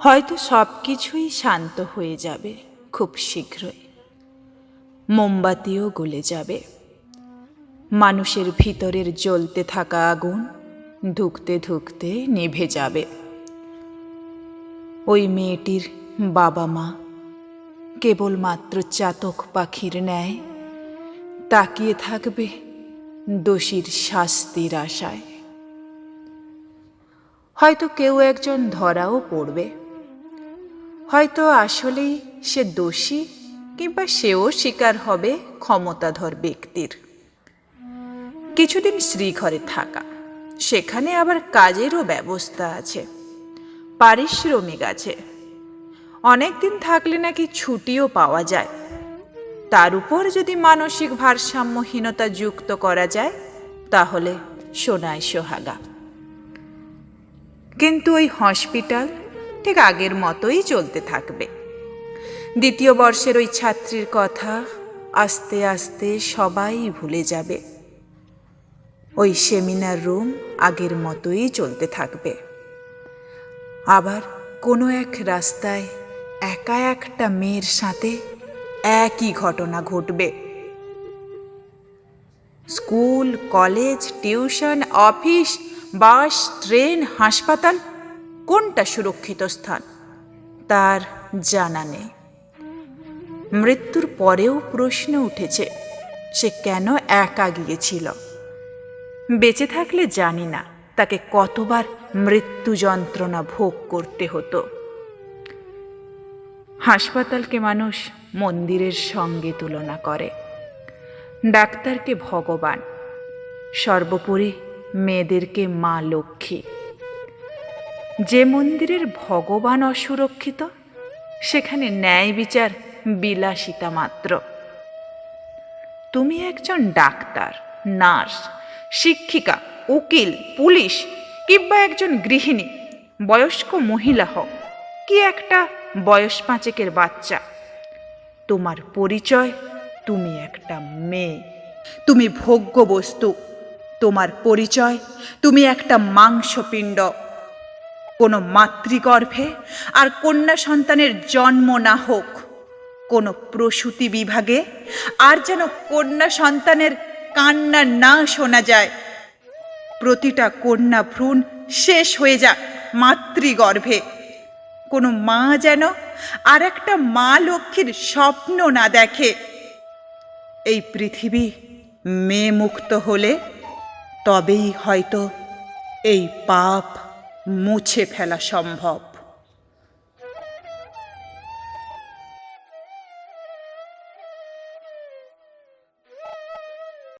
হয়তো সব কিছুই শান্ত হয়ে যাবে খুব শীঘ্রই। মোমবাতিও গলে যাবে। মানুষের ভিতরের জ্বলতে থাকা আগুন ধুকতে ধুকতে নিভে যাবে। ওই মেয়েটির বাবা মা কেবলমাত্র চাতক পাখির ন্যায় তাকিয়ে থাকবে দোষীর শাস্তির আশায়। হয়তো কেউ একজন ধরাও পড়বে। হয়তো আসলেই সে দোষী কিংবা সেও শিকার হবে ক্ষমতাধর ব্যক্তির। কিছুদিন শ্রীঘরে থাকা, সেখানে আবার কাজেরও ব্যবস্থা আছে, পারিশ্রমিক আছে। অনেকদিন থাকলে নাকি ছুটিও পাওয়া যায়। তার উপর যদি মানসিক ভারসাম্যহীনতা যুক্ত করা যায়, তাহলে সোনায় সোহাগা। কিন্তু ওই হসপিটাল ঠিক আগের মতোই চলতে থাকবে। দ্বিতীয় বর্ষের ওই ছাত্রীর কথা আস্তে আস্তে সবাই ভুলে যাবে। ওই সেমিনার রুম আগের মতোই চলতে থাকবে। আবার কোনো এক রাস্তায় একা একটা মেয়ের সাথে একই ঘটনা ঘটবে। School, college, tuition, office, bus, train, হাসপাতাল কোনটা সুরক্ষিত স্থান? তার জানা নেই। মৃত্যুর পরেও প্রশ্ন উঠেছে, সে কেন একা গিয়েছিল? বেঁচে থাকলে জানি না, তাকে কতবার মৃত্যু যন্ত্রণা ভোগ করতে হতো। হাসপাতালকে মানুষ মন্দিরের সঙ্গে তুলনা করে। ডাক্তারকে ভগবান, সর্বোপরি মেয়েদেরকে মা লক্ষ্মী। যে মন্দিরের ভগবান অসুরক্ষিত, সেখানে ন্যায় বিচার বিলাসিতা মাত্র। তুমি একজন ডাক্তার, নার্স, শিক্ষিকা, উকিল, পুলিশ, কিংবা একজন গৃহিণী, বয়স্ক মহিলা হও কি একটা বয়স পাঁচেকের বাচ্চা। তোমার পরিচয়, তুমি একটা মেয়ে। তুমি ভোগ্য বস্তু তোমার পরিচয়, তুমি একটা মাংসপিণ্ড। কোনো মাতৃগর্ভে, আর কন্যা সন্তানের জন্ম না হোক, কোনো প্রসূতি বিভাগে, আর যেন কন্যা সন্তানের কান্না না শোনা যায়, প্রতিটা কন্যা ভ্রূণ শেষ হয়ে যাক মাতৃগর্ভে। কোনো মা যেন আর একটা মা লক্ষ্মীর স্বপ্ন না দেখে। এই পৃথিবী মেয়ে মুক্ত হলে তবেই হয়তো এই পাপ মুছে ফেলা সম্ভব।